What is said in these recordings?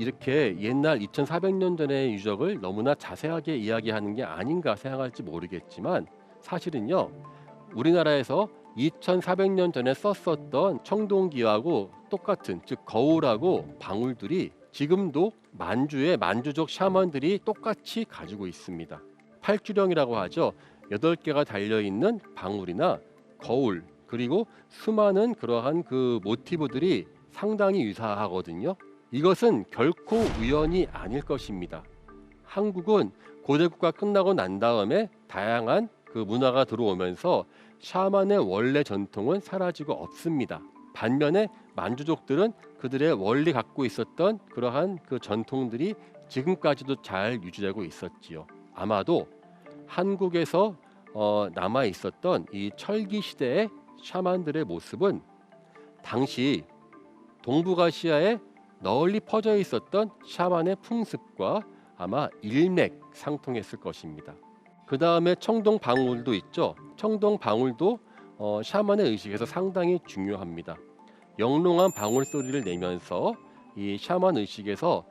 이렇게 옛날 2,400년 전의 유적을 너무나 자세하게 이야기하는 게 아닌가 생각할지 모르겠지만 사실은요 우리나라에서 2,400년 전에 썼었던 청동기하고 똑같은 즉 거울하고 방울들이 지금도 만주의 만주족 샤먼들이 똑같이 가지고 있습니다. 팔주령이라고 하죠. 여덟 개가 달려 있는 방울이나 거울 그리고 수많은 그러한 그 모티브들이 상당히 유사하거든요. 이것은 결코 우연이 아닐 것입니다. 한국은 고대국가 끝나고 난 다음에 다양한 그 문화가 들어오면서 샤만의 원래 전통은 사라지고 없습니다. 반면에 만주족들은 그들의 원리 갖고 있었던 그러한 그 전통들이 지금까지도 잘 유지되고 있었지요. 아마도 한국에서 어, 남아 있었던 이 철기 시대의 샤만들의 모습은 당시 동북아시아에 널리 퍼져 있었던 샤만의 풍습과 아마 일맥 상통했을 것입니다. 그 다음에 청동 방울도 있죠. 청동 방울도 어, 샤만의 의식에서 상당히 중요합니다. 영롱한 방울 소리를 내면서 이 샤만 의식에서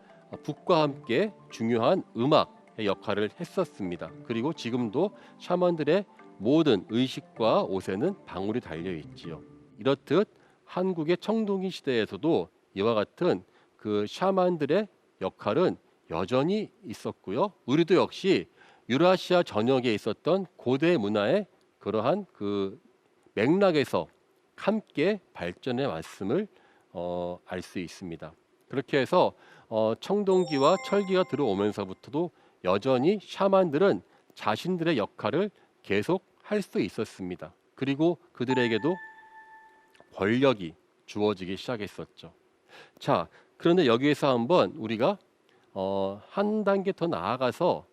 북과 함께 중요한 음악의 역할을 했었습니다. 그리고 지금도 샤만들의 모든 의식과 옷에는 방울이 달려 있지요. 이렇듯 한국의 청동기 시대에서도 이와 같은 그 샤만들의 역할은 여전히 있었고요. 우리도 역시 유라시아 전역에 있었던 고대 문화의 그러한 그 맥락에서 함께 발전해 왔음을 어, 알 수 있습니다. 그렇게 해서 어, 청동기와 철기가 들어오면서부터도 여전히 샤만들은 자신들의 역할을 계속 할 수 있었습니다. 그리고 그들에게도 권력이 주어지기 시작했었죠. 자, 그런데 여기에서 한번 우리가 어, 한 단계 더 나아가서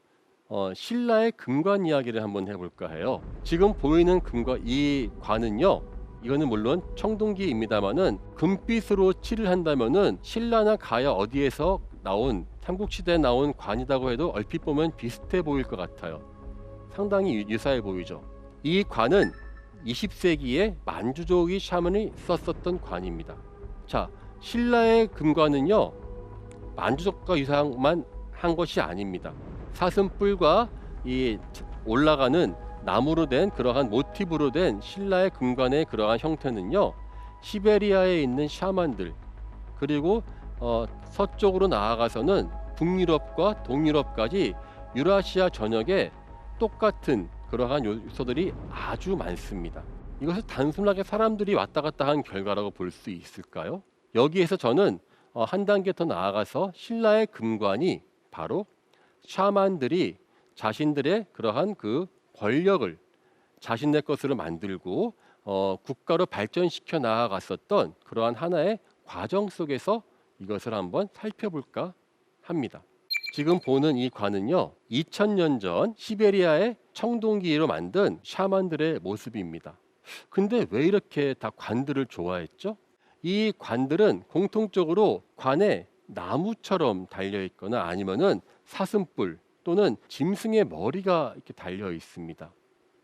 어, 신라의 금관 이야기를 한번 해볼까 해요. 지금 보이는 금관 이 관은요. 이거는 물론 청동기입니다만은 금빛으로 칠을 한다면은 신라나 가야 어디에서 나온 삼국시대에 나온 관이라고 해도 얼핏 보면 비슷해 보일 것 같아요. 상당히 유- 유사해 보이죠. 이 관은 20세기에 만주족이 샤먼이 썼었던 관입니다. 자, 신라의 금관은요 만주족과 유사만 한 것이 아닙니다. 사슴뿔과 이 올라가는 나무로 된 그러한 모티브로 된 신라의 금관의 그러한 형태는요 시베리아에 있는 샤만들 그리고 어, 서쪽으로 나아가서는 북유럽과 동유럽까지 유라시아 전역에 똑같은 그러한 요소들이 아주 많습니다. 이것을 단순하게 사람들이 왔다 갔다 한 결과라고 볼 수 있을까요? 여기에서 저는 어, 한 단계 더 나아가서 신라의 금관이 바로 샤만들이 자신들의 그러한 그 권력을 자신의 것으로 만들고 어, 국가로 발전시켜 나아갔었던 그러한 하나의 과정 속에서 이것을 한번 살펴볼까 합니다. 지금 보는 이 관은요, 2000년 전 시베리아의 청동기로 만든 샤만들의 모습입니다. 근데 왜 이렇게 다 관들을 좋아했죠? 이 관들은 공통적으로 관에 나무처럼 달려 있거나 아니면은 사슴뿔 또는 짐승의 머리가 이렇게 달려 있습니다.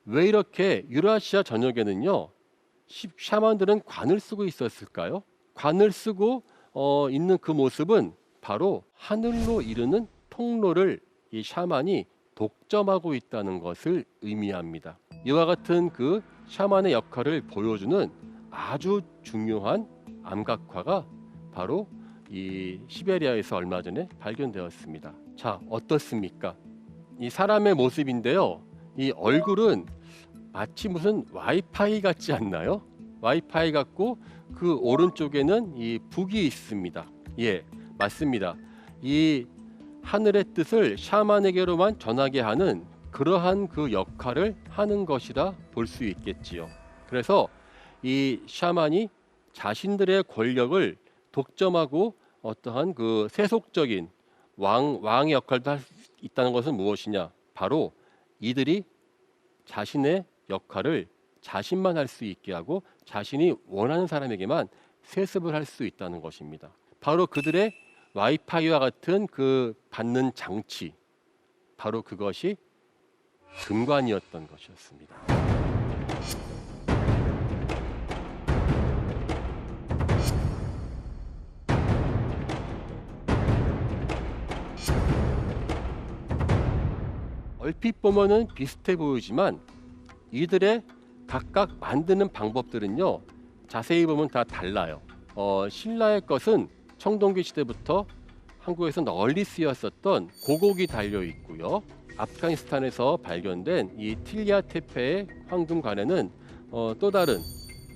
왜 이렇게 유라시아 전역에는요 시- 샤만들은 관을 쓰고 있었을까요? 관을 쓰고 어, 있는 그 모습은 바로 하늘로 이르는 통로를 이 샤만이 독점하고 있다는 것을 의미합니다. 이와 같은 그 샤만의 역할을 보여주는 아주 중요한 암각화가 바로 이 시베리아에서 얼마 전에 발견되었습니다. 자, 어떻습니까? 이 사람의 모습인데요. 이 얼굴은 마치 무슨 와이파이 같지 않나요? 와이파이 같고 그 오른쪽에는 이 북이 있습니다. 예, 맞습니다. 이 하늘의 뜻을 샤만에게로만 전하게 하는 그러한 그 역할을 하는 것이라 볼 수 있겠지요. 그래서 이 샤만이 자신들의 권력을 독점하고 어떠한 그 세속적인 왕 왕의 역할도 할 수 있다는 것은 무엇이냐? 바로 이들이 자신의 역할을 자신만 할 수 있게 하고 자신이 원하는 사람에게만 세습을 할 수 있다는 것입니다. 바로 그들의 와이파이와 같은 그 받는 장치, 바로 그것이 금관이었던 것이었습니다. 얼핏 보면은 비슷해 보이지만 이들의 각각 만드는 방법들은요 자세히 보면 다 달라요. 어, 신라의 것은 청동기 시대부터 한국에서 널리 쓰였었던 고곡이 달려 있고요. 아프가니스탄에서 발견된 이 틸리아 테페의 황금관에는 어, 또 다른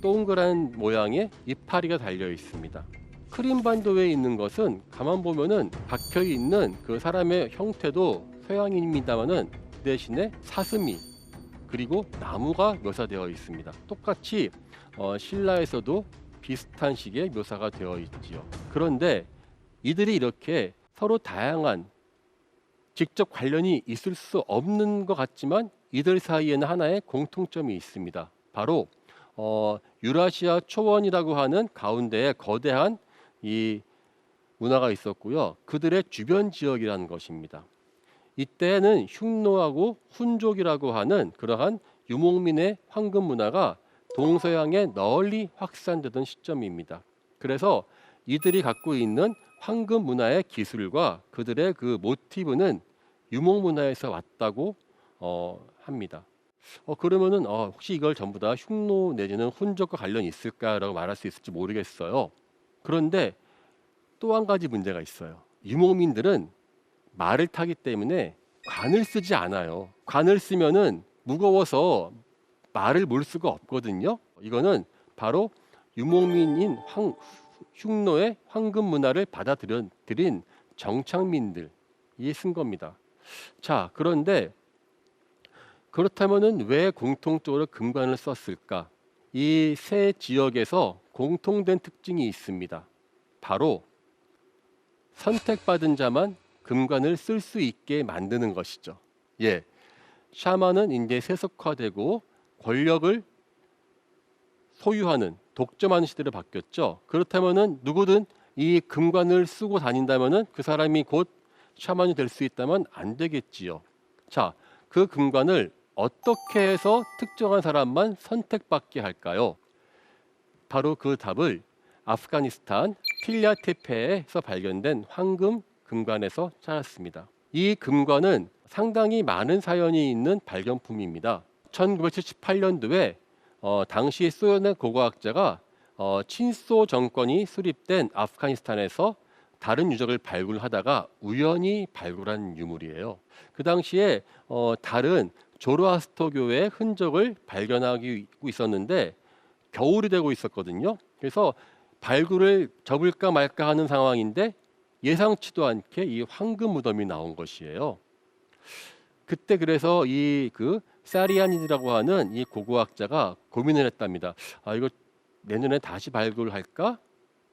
동그란 모양의 이파리가 달려 있습니다. 크림반도에 있는 것은 가만 보면은 박혀 있는 그 사람의 형태도 서양인입니다만은 대신에 사슴이 그리고 나무가 묘사되어 있습니다. 똑같이 어, 신라에서도 비슷한 식의 묘사가 되어 있지요. 그런데 이들이 이렇게 서로 다양한 직접 관련이 있을 수 없는 것 같지만 이들 사이에는 하나의 공통점이 있습니다. 바로 어, 유라시아 초원이라고 하는 가운데에 거대한 이 문화가 있었고요. 그들의 주변 지역이라는 것입니다. 이때는 흉노하고 훈족이라고 하는 그러한 유목민의 황금 문화가 동서양에 널리 확산되던 시점입니다. 그래서 이들이 갖고 있는 황금 문화의 기술과 그들의 그 모티브는 유목 문화에서 왔다고 어, 합니다. 어, 그러면은 어, 혹시 이걸 전부 다 흉노 내지는 훈족과 관련이 있을까라고 말할 수 있을지 모르겠어요. 그런데 또 한 가지 문제가 있어요. 유목민들은 말을 타기 때문에 관을 쓰지 않아요. 관을 쓰면은 무거워서 말을 몰 수가 없거든요. 이거는 바로 유목민인 황, 흉노의 황금 문화를 받아들인 정착민들이 쓴 겁니다. 자, 그런데 그렇다면은 왜 공통적으로 금관을 썼을까? 이 세 지역에서 공통된 특징이 있습니다. 바로 선택받은 자만 금관을 쓸 수 있게 만드는 것이죠. 예. 샤먼은 이제 세속화되고 권력을 소유하는 독점하는 시대로 바뀌었죠. 그렇다면은 누구든 이 금관을 쓰고 다닌다면은 그 사람이 곧 샤먼이 될 수 있다면 안 되겠지요. 자, 그 금관을 어떻게 해서 특정한 사람만 선택받게 할까요? 바로 그 답을 아프가니스탄 필리아테페에서 발견된 황금 금관에서 찾았습니다. 이 금관은 상당히 많은 사연이 있는 발견품입니다. 1978년도에 어, 당시 소련의 고고학자가 어, 친소 정권이 수립된 아프가니스탄에서 다른 유적을 발굴하다가 우연히 발굴한 유물이에요. 그 당시에 어, 다른 조로아스터교의 흔적을 발견하고 있었는데 겨울이 되고 있었거든요. 그래서 발굴을 접을까 말까 하는 상황인데 예상치도 않게 이 황금 무덤이 나온 것이에요. 그때 그래서 이 그 사리안이라고 하는 이 고고학자가 고민을 했답니다. 아 이거 내년에 다시 발굴할까?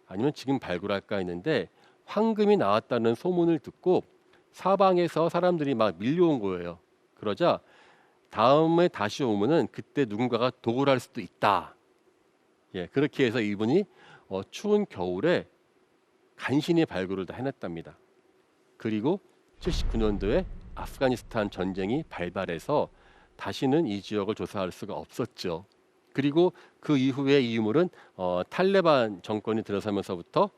아니면 지금 발굴할까 했는데 황금이 나왔다는 소문을 듣고 사방에서 사람들이 막 밀려온 거예요. 그러자 다음에 다시 오면은 그때 누군가가 도굴 할 수도 있다. 예, 그렇게 해서 이분이 어, 추운 겨울에 간신히 발굴을 다 해냈답니다. 그리고 79년도에 아프가니스탄 전쟁이 발발해서 다시는 이 지역을 조사할 수가 없었죠. 그리고 그 이후에 이 유물은 어, 탈레반 정권이 들어서면서부터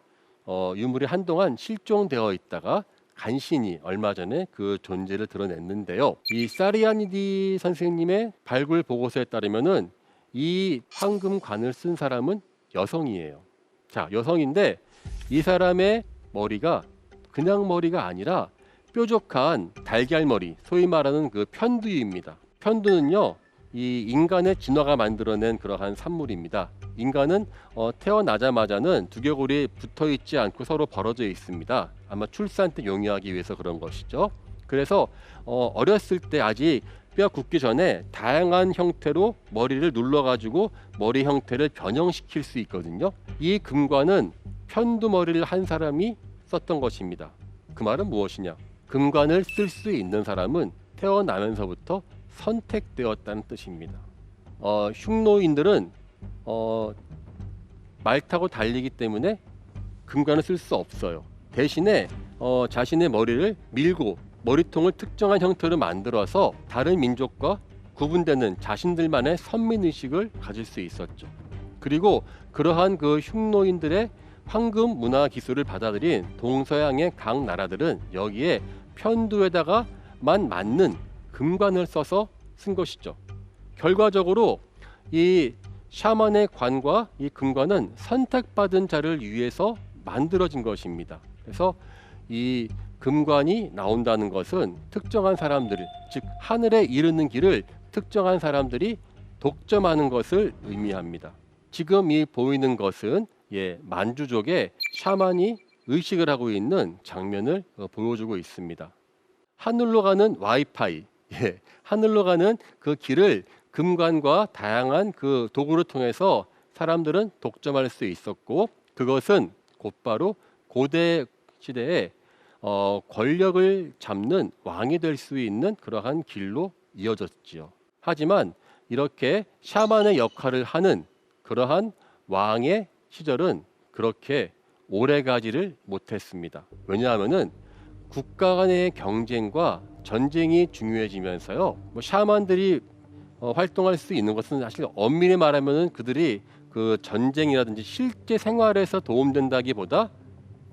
어, 유물이 한동안 실종되어 있다가 간신히 얼마 전에 그 존재를 드러냈는데요. 이 사리아니디 선생님의 발굴 보고서에 따르면은 이 황금관을 쓴 사람은 여성이에요. 자, 여성인데 이 사람의 머리가 그냥 머리가 아니라 뾰족한 달걀 머리, 소위 말하는 그 편두입니다. 편두는요, 이 인간의 진화가 만들어낸 그러한 산물입니다. 인간은 어, 태어나자마자는 두개골이 붙어 있지 않고 서로 벌어져 있습니다. 아마 출산 때 용이하기 위해서 그런 것이죠. 그래서 어, 어렸을 때 아직 뼈 굳기 전에 다양한 형태로 머리를 눌러 가지고 머리 형태를 변형시킬 수 있거든요. 이 금관은 편두 머리를 한 사람이 썼던 것입니다. 그 말은 무엇이냐? 금관을 쓸 수 있는 사람은 태어나면서부터 선택되었다는 뜻입니다. 어, 흉노인들은 어, 말 타고 달리기 때문에 금관을 쓸 수 없어요. 대신에 어, 자신의 머리를 밀고 머리통을 특정한 형태로 만들어서 다른 민족과 구분되는 자신들만의 선민 의식을 가질 수 있었죠. 그리고 그러한 그 흉노인들의 황금 문화 기술을 받아들인 동서양의 각 나라들은 여기에 편두에다가만 맞는 금관을 써서 쓴 것이죠. 결과적으로 이 샤먼의 관과 이 금관은 선택받은 자를 위해서 만들어진 것입니다. 그래서 이 금관이 나온다는 것은 특정한 사람들, 즉 하늘에 이르는 길을 특정한 사람들이 독점하는 것을 의미합니다. 지금 이 보이는 것은 예, 만주족의 샤만이 의식을 하고 있는 장면을 어, 보여주고 있습니다. 하늘로 가는 와이파이, 예, 하늘로 가는 그 길을 금관과 다양한 그 도구를 통해서 사람들은 독점할 수 있었고 그것은 곧바로 고대 시대에 어, 권력을 잡는 왕이 될 수 있는 그러한 길로 이어졌지요. 하지만 이렇게 샤만의 역할을 하는 그러한 왕의 시절은 그렇게 오래 가지를 못했습니다. 왜냐하면은 국가 간의 경쟁과 전쟁이 중요해지면서요. 뭐 샤만들이 어, 활동할 수 있는 것은 사실 엄밀히 말하면은 그들이 그 전쟁이라든지 실제 생활에서 도움된다기보다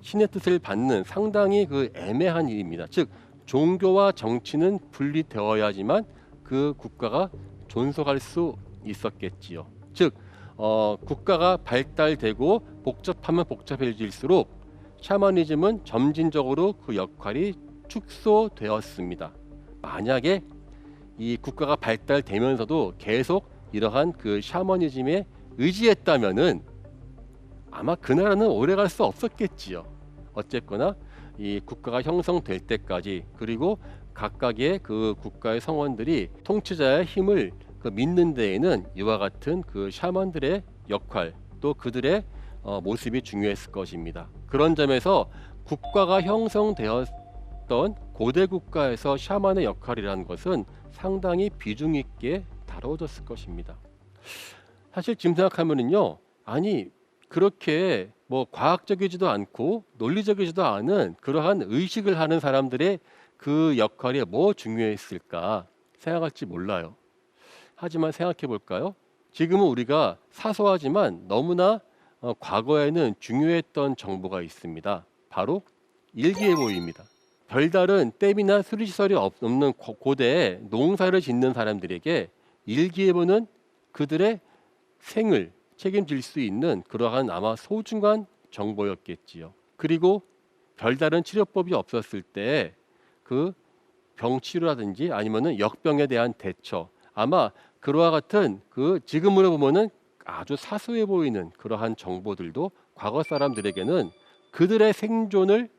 신의 뜻을 받는 상당히 그 애매한 일입니다. 즉 종교와 정치는 분리되어야지만 그 국가가 존속할 수 있었겠지요. 즉 어, 국가가 발달되고 복잡하면 복잡해질수록 샤머니즘은 점진적으로 그 역할이 축소되었습니다. 만약에 이 국가가 발달되면서도 계속 이러한 그 샤머니즘에 의지했다면은 아마 그 나라는 오래 갈 수 없었겠지요. 어쨌거나 이 국가가 형성될 때까지 그리고 각각의 그 국가의 성원들이 통치자의 힘을 그 믿는 데에는 이와 같은 그 샤먼들의 역할 또 그들의 어, 모습이 중요했을 것입니다. 그런 점에서 국가가 형성되었던 고대 국가에서 샤먼의 역할이라는 것은 상당히 비중 있게 다뤄졌을 것입니다. 사실 지금 생각하면은요, 아니 그렇게 뭐 과학적이지도 않고 논리적이지도 않은 그러한 의식을 하는 사람들의 그 역할이 뭐 중요했을까 생각할지 몰라요. 하지만 생각해 볼까요? 지금은 우리가 사소하지만 너무나 어, 과거에는 중요했던 정보가 있습니다. 바로 일기예보입니다. 별다른 댐이나 수리시설이 없는 고- 고대에 농사를 짓는 사람들에게 일기예보는 그들의 생을 책임질 수 있는 그러한 아마 소중한 정보였겠지요. 그리고 별다른 치료법이 없었을 때 그 병치료라든지 아니면은 역병에 대한 대처 아마 그와 같은 그 지금으로 보면은 아주 사소해 보이는 그러한 정보들도 과거 사람들에게는 그들의 생존을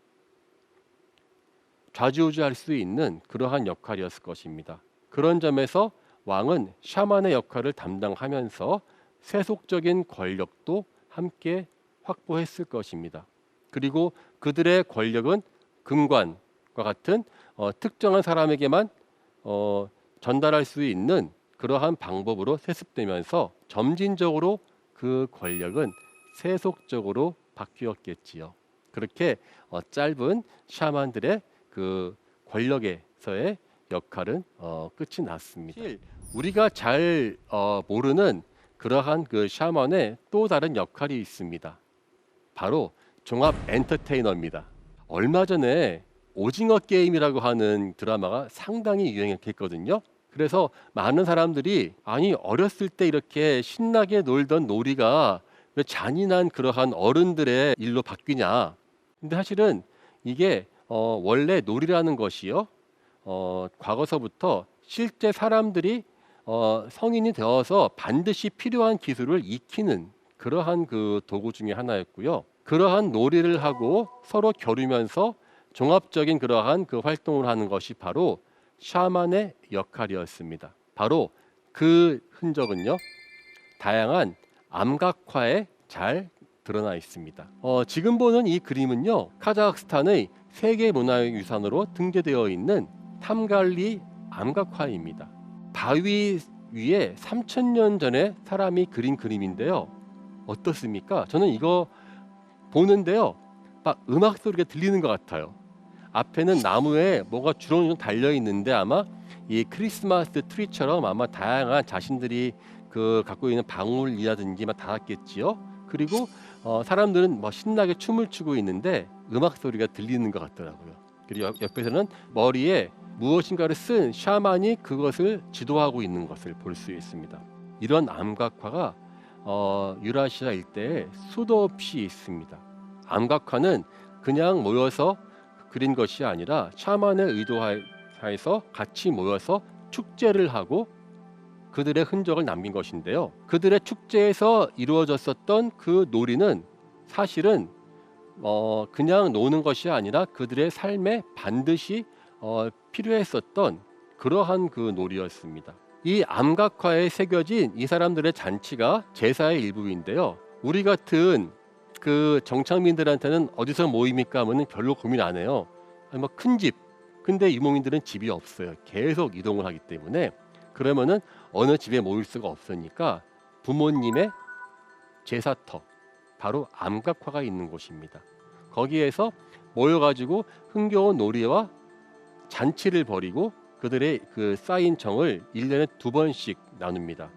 좌지우지할 수 있는 그러한 역할이었을 것입니다. 그런 점에서 왕은 샤만의 역할을 담당하면서 세속적인 권력도 함께 확보했을 것입니다. 그리고 그들의 권력은 금관과 같은 어, 특정한 사람에게만 어, 전달할 수 있는 그러한 방법으로 세습되면서 점진적으로 그 권력은 세속적으로 바뀌었겠지요. 그렇게 어, 짧은 샤만들의 그 권력에서의 역할은 어, 끝이 났습니다. 우리가 잘 어, 모르는 그러한 그 샤먼의 또 다른 역할이 있습니다. 바로 종합 엔터테이너입니다. 얼마 전에 오징어 게임이라고 하는 드라마가 상당히 유행했거든요. 그래서 많은 사람들이 아니 어렸을 때 이렇게 신나게 놀던 놀이가 왜 잔인한 그러한 어른들의 일로 바뀌냐. 근데 사실은 이게 어, 원래 놀이라는 것이요. 어, 과거서부터 실제 사람들이 어, 성인이 되어서 반드시 필요한 기술을 익히는 그러한 그 도구 중에 하나였고요. 그러한 놀이를 하고 서로 겨루면서 종합적인 그러한 그 활동을 하는 것이 바로 샤만의 역할이었습니다. 바로 그 흔적은요. 다양한 암각화에 잘 드러나 있습니다. 어, 지금 보는 이 그림은요. 카자흐스탄의 세계 문화유산으로 등재되어 있는 탐갈리 암각화입니다. 바위 위에 3천년 전에 사람이 그린 그림인데요. 어떻습니까? 저는 이거 보는데요. 막 음악 소리가 들리는 것 같아요. 앞에는 나무에 뭐가 주렁주렁 달려 있는데 아마 이 크리스마스 트리처럼 아마 다양한 자신들이 그 갖고 있는 방울이라든지 막 닿았겠지요. 그리고 어, 사람들은 뭐 신나게 춤을 추고 있는데 음악 소리가 들리는 것 같더라고요. 그리고 옆- 옆에서는 머리에 무엇인가를 쓴 샤만이 그것을 지도하고 있는 것을 볼 수 있습니다. 이런 암각화가 어, 유라시아 일대에 수도 없이 있습니다. 암각화는 그냥 모여서 그린 것이 아니라 샤만의 의도하에서 같이 모여서 축제를 하고 그들의 흔적을 남긴 것인데요. 그들의 축제에서 이루어졌었던 그 놀이는 사실은 어, 그냥 노는 것이 아니라 그들의 삶에 반드시 어, 필요했었던 그러한 그 놀이였습니다. 이 암각화에 새겨진 이 사람들의 잔치가 제사의 일부인데요. 우리 같은 그 정착민들한테는 어디서 모입니까 하면은 별로 고민 안 해요. 뭐큰 집. 근데 유목민들은 집이 없어요. 계속 이동을 하기 때문에 그러면은 어느 집에 모일 수가 없으니까 부모님의 제사터 바로 암각화가 있는 곳입니다. 거기에서 모여가지고 흥겨운 놀이와 잔치를 벌이고 그들의 그 쌓인 정을 1년에 두 번씩 나눕니다.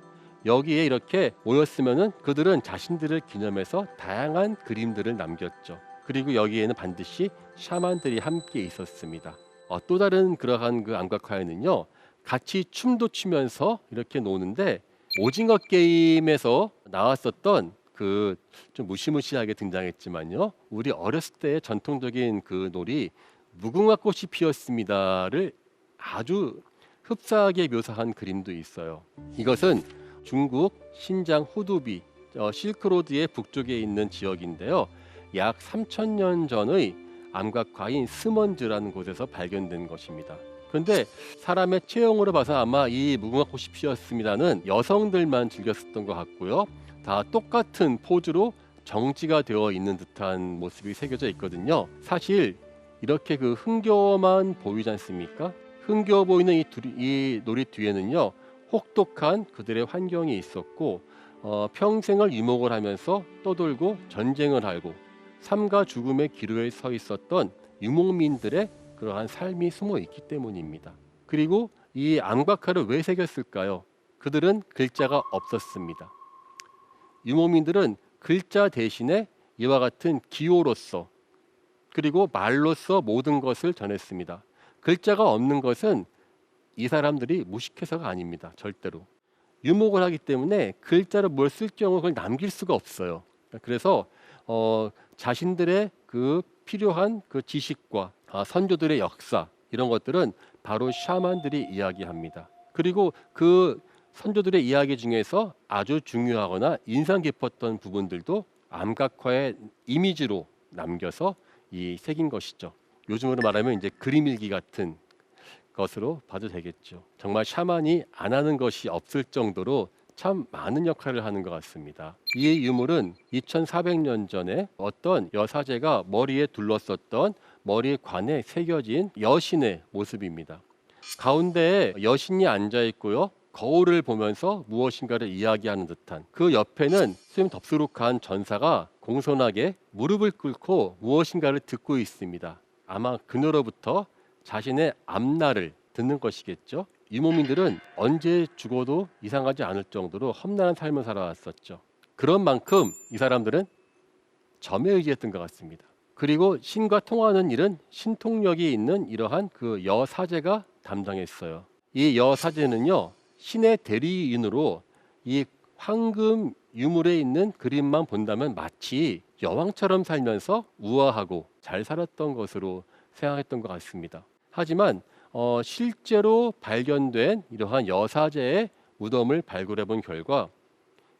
여기에 이렇게 모였으면은 그들은 자신들을 기념해서 다양한 그림들을 남겼죠. 그리고 여기에는 반드시 샤만들이 함께 있었습니다. 어, 또 다른 그러한 그 암각화에는요, 같이 춤도 추면서 이렇게 노는데 오징어 게임에서 나왔었던 그 좀 무시무시하게 등장했지만요, 우리 어렸을 때의 전통적인 그 놀이 무궁화 꽃이 피었습니다를 아주 흡사하게 묘사한 그림도 있어요. 이것은 중국 신장 후두비 어, 실크로드의 북쪽에 있는 지역인데요. 약 3천년 전의 암각화인 스먼즈라는 곳에서 발견된 것입니다. 그런데 사람의 체형으로 봐서 아마 이 무궁화 꽃이 피었습니다는 여성들만 즐겼었던 것 같고요. 다 똑같은 포즈로 정지가 되어 있는 듯한 모습이 새겨져 있거든요. 사실 이렇게 그 흥겨워만 보이지 않습니까? 흥겨워 보이는 이, 둘이, 이 놀이 뒤에는요 혹독한 그들의 환경이 있었고 어, 평생을 유목을 하면서 떠돌고 전쟁을 하고 삶과 죽음의 기로에 서 있었던 유목민들의 그러한 삶이 숨어 있기 때문입니다. 그리고 이 암각화를 왜 새겼을까요? 그들은 글자가 없었습니다. 유목민들은 글자 대신에 이와 같은 기호로서 그리고 말로써 모든 것을 전했습니다. 글자가 없는 것은 이 사람들이 무식해서가 아닙니다. 절대로. 유목을 하기 때문에 글자를 뭘쓸 경우 그걸 남길 수가 없어요. 그래서 어, 자신들의 그 필요한 그 지식과 아, 선조들의 역사 이런 것들은 바로 샤만들이 이야기합니다. 그리고 그 선조들의 이야기 중에서 아주 중요하거나 인상 깊었던 부분들도 암각화의 이미지로 남겨서 이 새긴 것이죠. 요즘으로 말하면 이제 그림일기 같은 것으로 봐도 되겠죠. 정말 샤만이 안 하는 것이 없을 정도로 참 많은 역할을 하는 것 같습니다. 이 유물은 2400년 전에 어떤 여사제가 머리에 둘렀었던 머리 관에 새겨진 여신의 모습입니다. 가운데에 여신이 앉아 있고요. 거울을 보면서 무엇인가를 이야기하는 듯한 그 옆에는 수염 덥수룩한 전사가 공손하게 무릎을 꿇고 무엇인가를 듣고 있습니다. 아마 그녀로부터 자신의 앞날을 듣는 것이겠죠. 이모민들은 언제 죽어도 이상하지 않을 정도로 험난한 삶을 살아왔었죠. 그런 만큼 이 사람들은 점에 의지했던 것 같습니다. 그리고 신과 통하는 일은 신통력이 있는 이러한 그 여사제가 담당했어요. 이 여사제는요 신의 대리인으로 이 황금 유물에 있는 그림만 본다면 마치 여왕처럼 살면서 우아하고 잘 살았던 것으로 생각했던 것 같습니다. 하지만 어, 실제로 발견된 이러한 여사제의 무덤을 발굴해 본 결과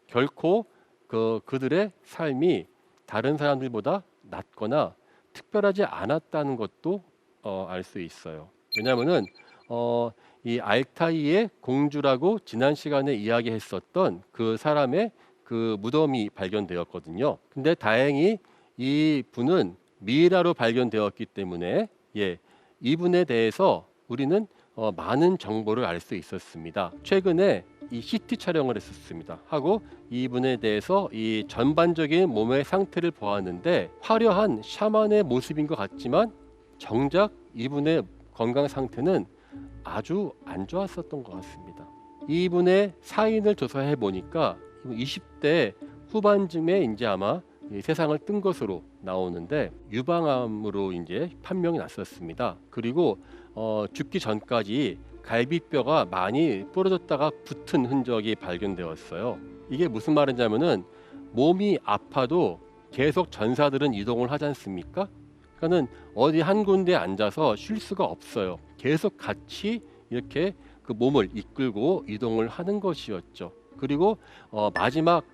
결코 그 그들의 삶이 다른 사람들보다 낫거나 특별하지 않았다는 것도 어, 알 수 있어요. 왜냐하면은 어, 이 알타이의 공주라고 지난 시간에 이야기했었던 그 사람의 그 무덤이 발견되었거든요. 근데 다행히 이 분은 미이라로 발견되었기 때문에 예, 이분에 대해서 우리는 어, 많은 정보를 알 수 있었습니다. 최근에 이 CT 촬영을 했었습니다. 하고 이분에 대해서 이 전반적인 몸의 상태를 보았는데 화려한 샤만의 모습인 것 같지만 정작 이분의 건강 상태는 아주 안 좋았었던 것 같습니다. 이분의 사인을 조사해 보니까 20대 후반쯤에 이제 아마 이 세상을 뜬 것으로 나오는데 유방암으로 이제 판명이 났었습니다. 그리고 어, 죽기 전까지 갈비뼈가 많이 부러졌다가 붙은 흔적이 발견되었어요. 이게 무슨 말이냐면은 몸이 아파도 계속 전사들은 이동을 하지 않습니까? 그러니까는 어디 한 군데 앉아서 쉴 수가 없어요. 계속 같이 이렇게 그 몸을 이끌고 이동을 하는 것이었죠. 그리고 어, 마지막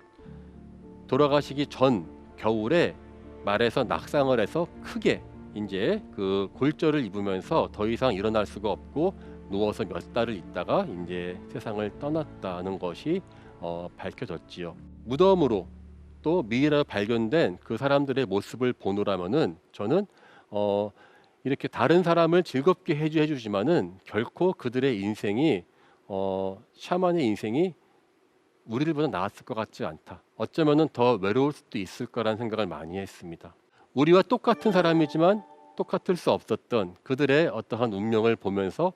돌아가시기 전 겨울에 말에서 낙상을 해서 크게 이제 그 골절을 입으면서 더 이상 일어날 수가 없고 누워서 몇 달을 있다가 이제 세상을 떠났다는 것이 어, 밝혀졌지요. 무덤으로 또 미이라 발견된 그 사람들의 모습을 보노라면은 저는 어, 이렇게 다른 사람을 즐겁게 해주 해주지만은 결코 그들의 인생이 어, 샤만의 인생이 우리들보다 나았을 것 같지 않다. 어쩌면은 더 외로울 수도 있을 거라는 생각을 많이 했습니다. 우리와 똑같은 사람이지만 똑같을 수 없었던 그들의 어떠한 운명을 보면서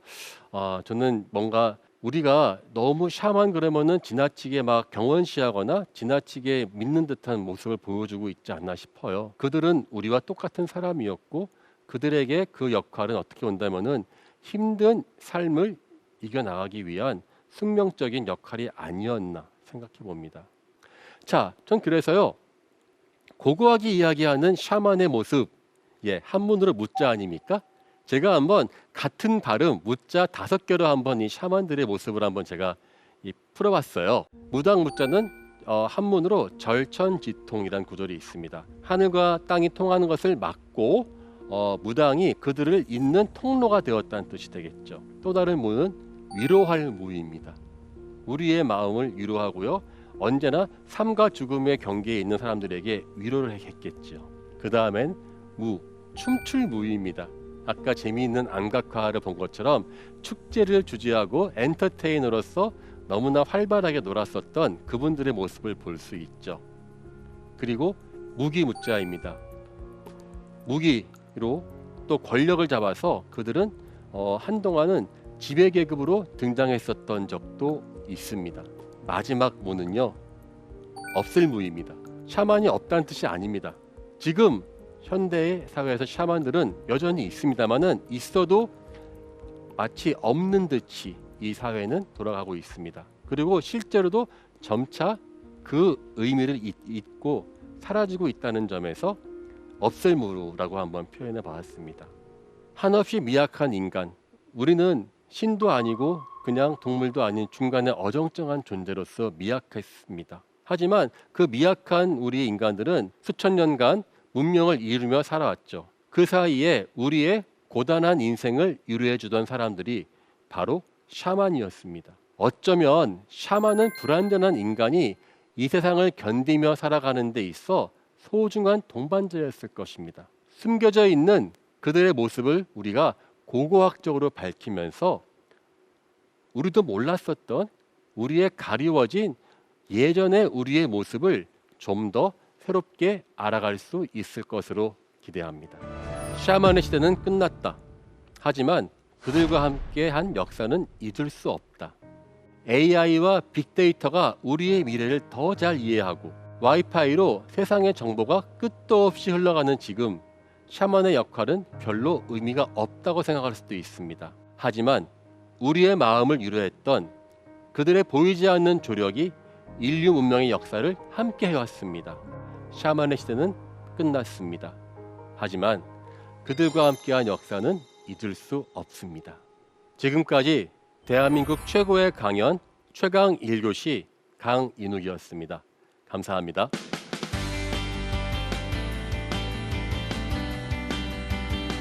아, 저는 뭔가 우리가 너무 샤만 그러면은 지나치게 막 경원시하거나 지나치게 믿는 듯한 모습을 보여주고 있지 않나 싶어요. 그들은 우리와 똑같은 사람이었고 그들에게 그 역할은 어떻게 온다면은 힘든 삶을 이겨나가기 위한 숙명적인 역할이 아니었나 생각해 봅니다. 자, 전 그래서요 고고하게 이야기하는 샤만의 모습, 예, 한문으로 묻자 아닙니까? 제가 한번 같은 발음 묻자 다섯 개로 한번 이 샤만들의 모습을 한번 제가 이 풀어봤어요. 무당 묻자는 어, 한문으로 절천지통이란 구절이 있습니다. 하늘과 땅이 통하는 것을 막고 어, 무당이 그들을 잇는 통로가 되었다는 뜻이 되겠죠. 또 다른 무는 위로할 무입니다. 우리의 마음을 위로하고요. 언제나 삶과 죽음의 경계에 있는 사람들에게 위로를 했겠죠. 그 다음엔 무, 춤출 무입니다. 아까 재미있는 안각화를 본 것처럼 축제를 주재하고 엔터테이너로서 너무나 활발하게 놀았었던 그분들의 모습을 볼 수 있죠. 그리고 무기 무자입니다. 무기로 또 권력을 잡아서 그들은 어, 한동안은 지배 계급으로 등장했었던 적도 있습니다. 마지막 무는요 없을 무입니다. 샤만이 없다는 뜻이 아닙니다. 지금 현대의 사회에서 샤만들은 여전히 있습니다만은 있어도 마치 없는 듯이 이 사회는 돌아가고 있습니다. 그리고 실제로도 점차 그 의미를 잊- 잊고 사라지고 있다는 점에서 없을무라고 한번 표현해 봤습니다. 한없이 미약한 인간, 우리는 신도 아니고 그냥 동물도 아닌 중간에 어정쩡한 존재로서 미약했습니다. 하지만 그 미약한 우리의 인간들은 수천 년간 문명을 이루며 살아왔죠. 그 사이에 우리의 고단한 인생을 유료해 주던 사람들이 바로 샤만이었습니다. 어쩌면 샤만은 불완전한 인간이 이 세상을 견디며 살아가는 데 있어 소중한 동반자였을 것입니다. 숨겨져 있는 그들의 모습을 우리가 고고학적으로 밝히면서 우리도 몰랐었던 우리의 가리워진 예전의 우리의 모습을 좀 더 새롭게 알아갈 수 있을 것으로 기대합니다. 샤만의 시대는 끝났다. 하지만 그들과 함께 한 역사는 잊을 수 없다. AI와 빅데이터가 우리의 미래를 더 잘 이해하고 와이파이로 세상의 정보가 끝도 없이 흘러가는 지금 샤만의 역할은 별로 의미가 없다고 생각할 수도 있습니다. 하지만 우리의 마음을 위로했던 그들의 보이지 않는 조력이 인류 문명의 역사를 함께 해왔습니다. 샤만의 시대는 끝났습니다. 하지만 그들과 함께한 역사는 잊을 수 없습니다. 지금까지 대한민국 최고의 강연 최강 1교시 강인욱이었습니다. 감사합니다.